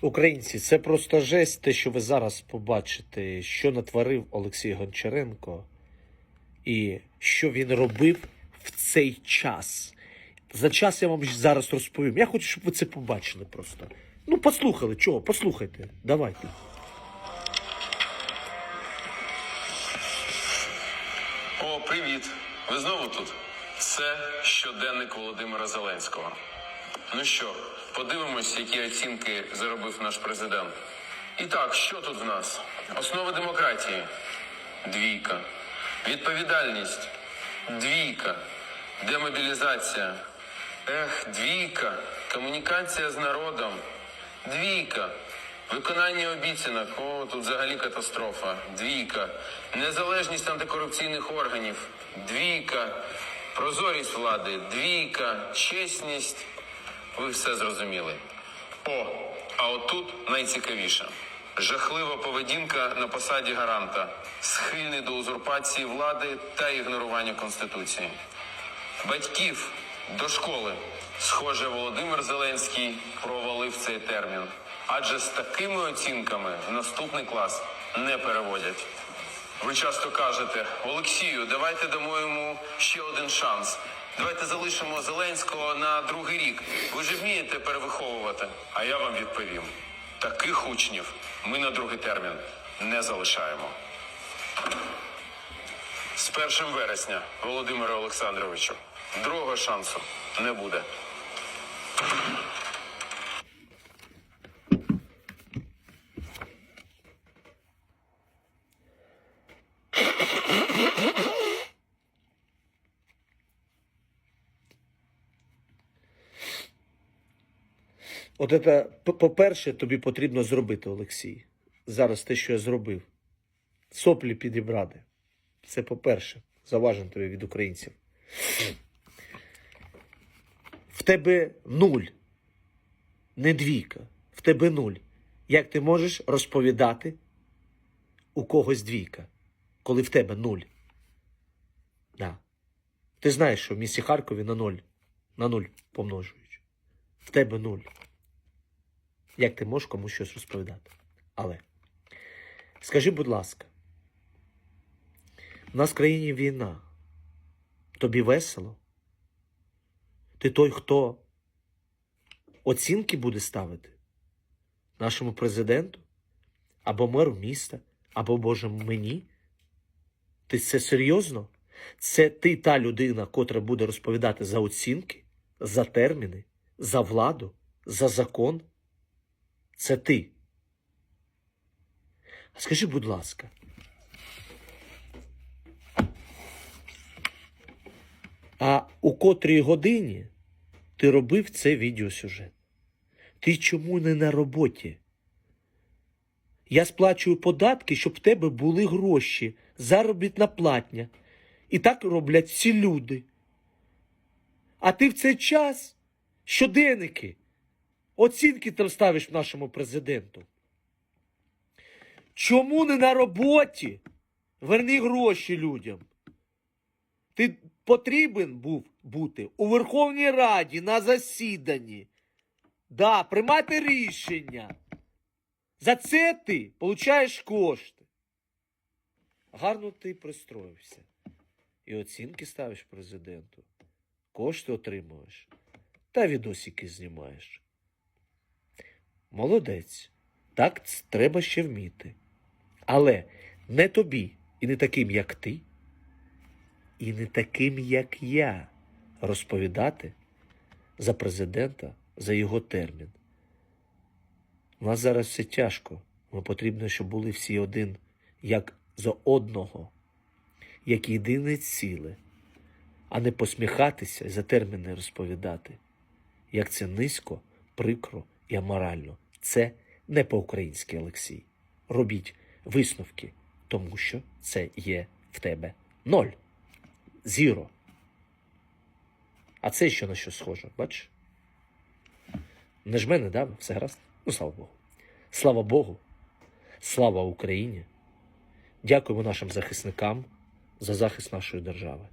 Українці, це просто жесть, те, що ви зараз побачите, що натворив Олексій Гончаренко і що він робив в цей час. За час я вам зараз розповім. Я хочу, щоб ви це побачили просто. Ну, послухали, чого? Послухайте. Давайте. О, привіт! Ви знову тут? Це щоденник Володимира Зеленського. Ну що, подивимось, які оцінки заробив наш президент. І так, що тут в нас? Основи демократії двійка. Відповідальність двійка. Демобілізація. Ех, двійка. Комунікація з народом. Двійка. Виконання обіцянок. О, тут взагалі катастрофа. Двійка. Незалежність антикорупційних органів. Двійка. Прозорість влади. Двійка. Чесність. Ви все зрозуміли. О, а отут найцікавіше. Жахлива поведінка на посаді гаранта, схильний до узурпації влади та ігнорування конституції. Батьків до школи. Схоже, Володимир Зеленський провалив цей термін. Адже з такими оцінками в наступний клас не переводять. Ви часто кажете, Олексію, давайте дамо йому ще один шанс. Давайте залишимо Зеленського на другий рік. Ви ж вмієте перевиховувати. А я вам відповім: таких учнів ми на другий термін не залишаємо. З 1 вересня, Володимире Олександровичу, другого шансу не буде. От це, по-перше, тобі потрібно зробити, Олексій. Зараз те, що я зробив. Соплі підібрати. Це по-перше, заважено тобі від українців. В тебе нуль. Не двійка. В тебе нуль. Як ти можеш розповідати у когось двійка, коли в тебе нуль? Да. Ти знаєш, що в місті Харкові на нуль. На нуль помножують. В тебе нуль. Як ти можеш комусь щось розповідати? Але скажи, будь ласка, в нас в країні війна. Тобі весело? Ти той, хто оцінки буде ставити нашому президенту, або меру міста, або Боже мені? Ти це серйозно? Це ти та людина, котра буде розповідати за оцінки, за терміни, за владу, за закон? Це ти. А скажи, будь ласка, а у котрій годині ти робив це відеосюжет? Ти чому не на роботі? Я сплачую податки, щоб в тебе були гроші, заробітна платня. І так роблять всі люди. А ти в цей час щоденники, оцінки там ставиш нашому президенту. Чому не на роботі? Верни гроші людям. Ти потрібен був бути у Верховній Раді на засіданні. Да, приймати рішення. За це ти получаєш кошти. Гарно ти пристроївся. І оцінки ставиш президенту. Кошти отримуєш. Та відосики знімаєш. Молодець. Так треба ще вміти. Але не тобі і не таким, як ти, і не таким, як я, розповідати за президента, за його термін. У нас зараз все тяжко. Нам потрібно, щоб були всі один, як за одного, як єдине ціле, а не посміхатися і за терміни розповідати. Як це низько, прикро і аморально. Це не по-українськи, Олексій. Робіть висновки, тому що це є в тебе ноль. Зіро. А це що на що схоже, бачиш? Не ж мене, да? Все гаразд? Ну, слава Богу. Слава Богу. Слава Україні. Дякуємо нашим захисникам за захист нашої держави.